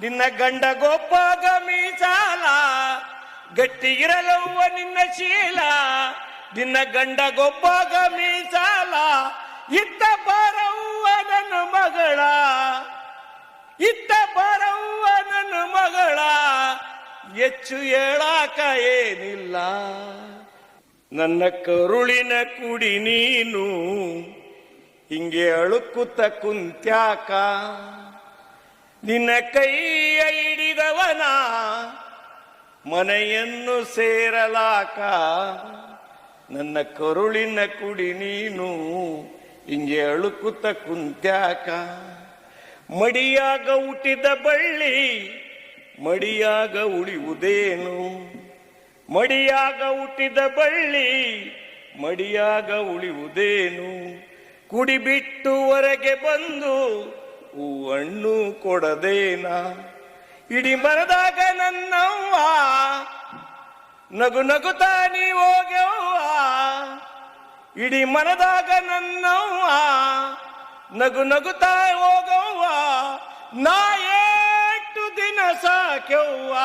ನಿನ್ನ ಗಂಡ ಗೊಬ್ಬ ಮೀಸಾಲ, ಗಟ್ಟಿ ಇರಲವ್ವ ನಿನ್ನ ಶೀಲ. ನಿನ್ನ ಗಂಡ ಗೊಬ್ಬಾಗ ಮೀಸಾಲ, ಇತ್ತ ಬಾರವ್ವ ನನ್ನ ಮಗಳ. ಇತ್ತ ಬಾರವ್ವ ನನ್ನ ಮಗಳ, ಹೆಚ್ಚು ಹೇಳಾಕ ಏನಿಲ್ಲ. ನನ್ನ ಕರುಳಿನ ಕುಡಿ ನೀನು, ಹಿಂಗೆ ಅಳುಕುತ್ತ ಕುಂತ್ಯಾಕ. ನಿನ್ನ ಕೈಯ ಹಿಡಿದವನ ಮನೆಯನ್ನು ಸೇರಲಾಕ, ನನ್ನ ಕರುಳಿನ ಕುಡಿ ನೀನು ಹಿಂಗೆ ಅಳುಕುತ್ತ ಕುಂತ್ಯಾಕ. ಮಡಿಯಾಗ ಹುಟ್ಟಿದ ಬಳ್ಳಿ, ಮಡಿಯಾಗ ಉಳಿಯುವುದೇನು? ಮಡಿಯಾಗ ಹುಟ್ಟಿದ ಬಳ್ಳಿ, ಮಡಿಯಾಗ ಉಳಿಯುವುದೇನು? ಕುಡಿಬಿಟ್ಟು ಹೊರಗೆ ಬಂದು ಹೂವಣ್ಣು ಕೊಡದೇನ? ಇಡಿ ಮರದಾಗ ನನ್ನವ್ವ. ನಗು ನಗುತ್ತಾ ನೀ ಹೋಗ್ಯವ್ವ. ಇಡಿ ಮರದಾಗ ನನ್ನವ್ವ. ನಗು ನಗುತ್ತಾ ಹೋಗವ್ವ ನಾ ಎಷ್ಟು ದಿನ ಸಾಕ್ಯವ್ವ.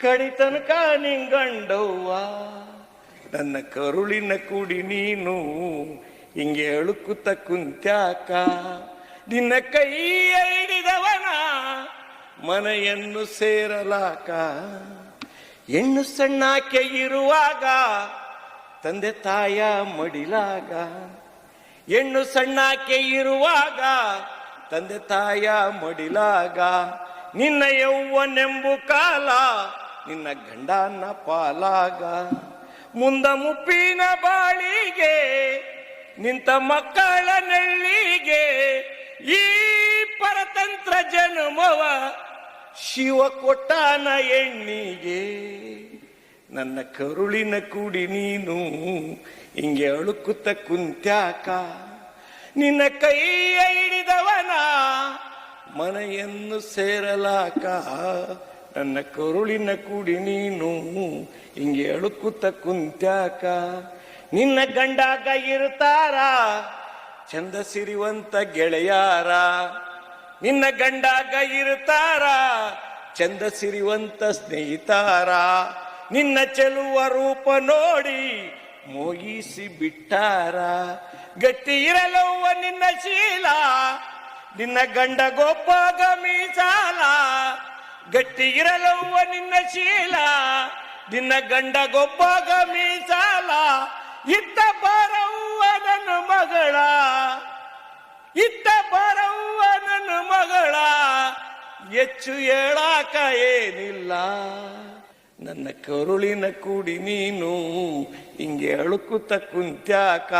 ಕಡಿ ತನಕ ನಿಂಗಂಡವ್ವ. ನನ್ನ ಕರುಳಿನ ಕುಡಿ ನೀನು, ಹಿಂಗೆ ಅಳುಕುತ್ತ ಕುಂತ್ಯಾಕ. ನಿನ್ನ ಕೈಯ ಹಿಡಿದವನ ಮನೆಯನ್ನು ಸೇರಲಾಕ. ಹೆಣ್ಣು ಸಣ್ಣಾಕೆ ಇರುವಾಗ ತಂದೆ ತಾಯ ಮಡಿಲಾಗ. ಹೆಣ್ಣು ಸಣ್ಣಾಕೆ ಇರುವಾಗ ತಂದೆ ತಾಯ ಮಡಿಲಾಗ. ನಿನ್ನ ಯೌವನೆಂಬು ಕಾಲ ನಿನ್ನ ಗಂಡನ ಪಾಲಾಗ. ಮುಂದ ಮುಪ್ಪಿನ ಬಾಳಿಗೆ ನಿಂತ ಮಕ್ಕಳ ನೆಳ್ಳಿಗೆ ಈ ಪರತಂತ್ರ ಜನ್ಮವ ಶಿವ ಕೊಟ್ಟಾನ ಎಣ್ಣಿಗೆ. ನನ್ನ ಕರುಳಿನ ಕುಡಿ ನೀನು ಹಿಂಗೆ ಅಳುಕುತ್ತ ಕುಂತ್ಯಾಕ. ನಿನ್ನ ಕೈಯ ಹಿಡಿದವನ ಮನೆಯನ್ನು ಸೇರಲಾಕ. ನನ್ನ ಕರುಳಿನ ಕುಡಿ ನೀನು ಹಿಂಗೆ ಅಳುಕುತ್ತ ಕುಂತ್ಯಾಕ. ನಿನ್ನ ಗಂಡಾಗ ಇರ್ತಾರ ಚಂದ ಸಿರಿವಂತ ಗೆಳೆಯಾರ, ನಿನ್ನ ಗಂಡಾಗ ಇರ್ತಾರ ಚಂದ ಸಿರಿವಂತ ಸ್ನೇಹಿತಾರ, ನಿನ್ನ ಚೆಲುವ ರೂಪ ನೋಡಿ ಮೋಗಿಸಿ ಬಿಟ್ಟಾರ. ಗಟ್ಟಿ ಇರಲವ್ವ ನಿನ್ನ ಶೀಲ, ನಿನ್ನ ಗಂಡ ಗೊಬ್ಬಾಗ ಮೀಸಾಲ. ಗಟ್ಟಿ ಇರಲವ್ವ ನಿನ್ನ ಶೀಲ, ನಿನ್ನ ಗಂಡ ಗೊಬ್ಬಾಗ ಮೀಸಾಲ. ಹೆಚ್ಚು ಹೇಳಾಕ ಏನಿಲ್ಲ. ನನ್ನ ಕರುಳಿನ ಕೂಡಿ ನೀನು ಹಿಂಗೆ ಅಳುಕುತ್ತ ಕುಂತ್ಯಾಕ.